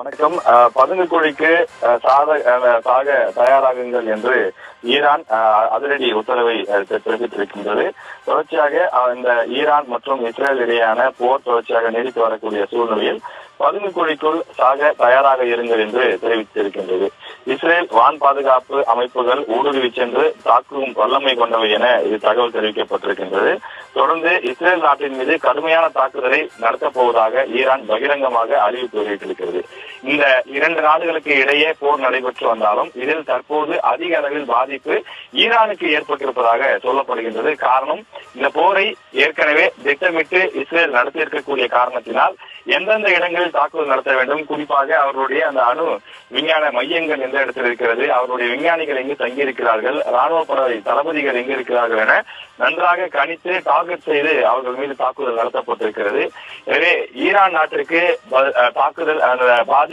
வணக்கம். பதுங்கு குழிக்கு சாத சாக தயாராகுங்கள் என்று ஈரான் அதிரடி உத்தரவை பிறப்பித்திருக்கின்றது. தொடர்ச்சியாக இந்த ஈரான் மற்றும் இஸ்ரேல் இடையேயான போர் தொடர்ச்சியாக நீடித்து வரக்கூடிய சூழ்நிலையில் பதுங்கு குழிக்குள் சாக தயாராக இருங்கள் என்று தெரிவித்திருக்கின்றது. இஸ்ரேல் வான் பாதுகாப்பு அமைப்புகள் ஊடுருவி சென்று தாக்கும் வல்லமை கொண்டவை என இது தகவல் தெரிவிக்கப்பட்டிருக்கின்றது. தொடர்ந்து இஸ்ரேல் நாட்டின் மீது கடுமையான தாக்குதலை நடத்தப் போவதாக ஈரான் பகிரங்கமாக அறிவிப்பு வெளியிட்டிருக்கிறது. இந்த இரண்டு நாடுகளுக்கு இடையே போர் நடைபெற்று வந்தாலும் இதில் தற்போது அதிக அளவில் பாதிப்பு ஈரானுக்கு ஏற்பட்டிருப்பதாக சொல்லப்படுகின்றது. காரணம் இந்த போரை ஏற்கனவே திட்டமிட்டு இஸ்ரேல் நடத்தியிருக்கக்கூடிய காரணத்தினால் எந்தெந்த இடங்களில் தாக்குதல் நடத்த வேண்டும் குறிப்பாக அவர்களுடைய அந்த அணு விஞ்ஞான மையங்கள் எந்த இடத்தில் இருக்கிறது அவருடைய விஞ்ஞானிகள் எங்கு தங்கியிருக்கிறார்கள் ராணுவ படை தளபதிகள் எங்கு இருக்கிறார்கள் என நன்றாக கணித்து டார்கெட் செய்து அவர்கள் மீது தாக்குதல் நடத்தப்பட்டிருக்கிறது. எனவே ஈரான் நாட்டிற்கு தாக்குதல் அந்த பாதி